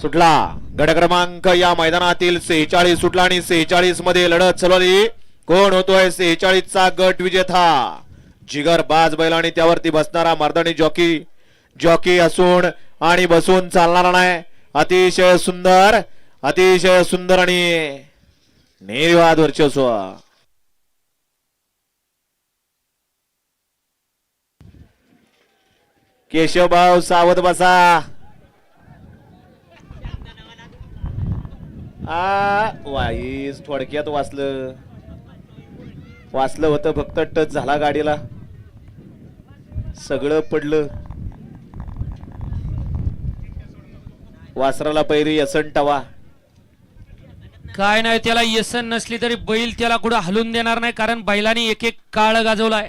सुटला. गड क्रमांक या मैदानातील सेहेचाळीस सुटला आणि सेहेचाळीसमध्ये लढत चालवली. कोण होतोय सेहेचाळीस चा गट विजेता? जिगर बाज बैल आणि त्यावरती बसणारा मर्दणी जॉकी. जॉकी असून आणि बसून चालणारा नाही. अतिशय सुंदर अतिशय सुंदर आणि निर्वाद वर्चस्व. केशवभाऊ सावध बसा. आ वाईस थोडक्यात वाचलं. वाचलं होतं फक्त टच झाला गाडीला. सगळं पडलं. वासराला पैरी यसन टवा. काय नाही त्याला यसन नसली तरी बैल त्याला कुठं हलून देणार नाही कारण बैलांनी एक एक काळ गाजवलाय.